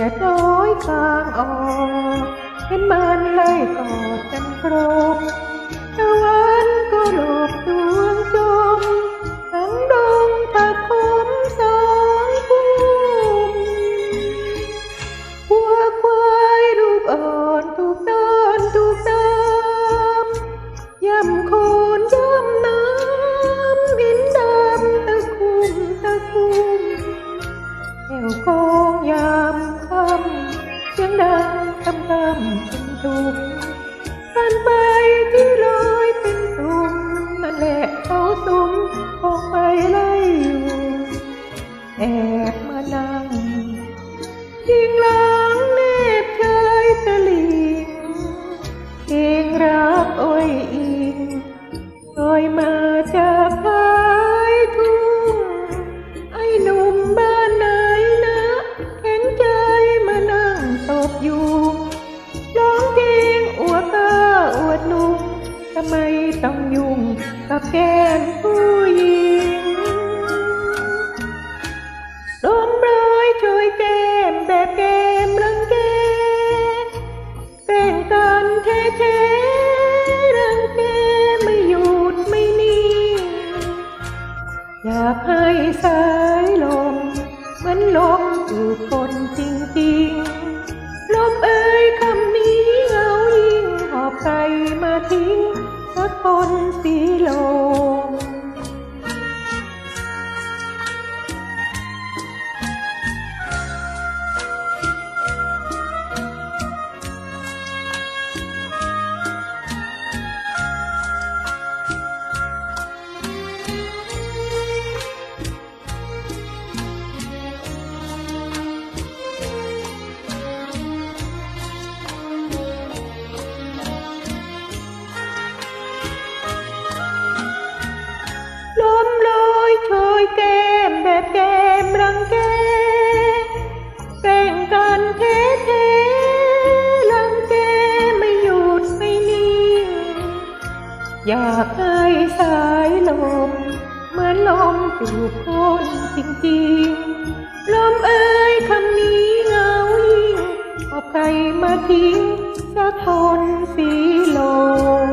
ยดน้อยกลางออกเห็นมันเลยกอดกันกรมตะวันก็หลบดวงจมทั้งดงตะคมสองพุ่มวัวควายลูกอ่อนถูกต้อนถูกน้ำย่ำโคนย่ำน้ำหินดำตะคุ่มตะคุ่มแถวกองยามค่ำเสียงดังคำคำเป็นตุ่มผ่านไปที่ลอยเป็นตุ่มนั่นแหละเขาสุ่มคงไปไล่อยู่แอบ ทำไมต้องยุ่งกับแก้มผู้หญิงลมรอยช่วยแก้มแบบแก้มรังแกแกล้งกันแท้ๆรังแกไม่หยุดไม่นิ่งอยากให้สายลมเหมือนลมอยู่คนจริงๆ บบแก้มรังแกแกล้งกันเท่เทรังแกไม่หยุดไม่นิ่งอยากให้สายลมเหมือนลมจูบคนจริงๆ ลมเอ่ยคำนี้เงายิ่งเอาใครมาทิ้งสักคนสีลม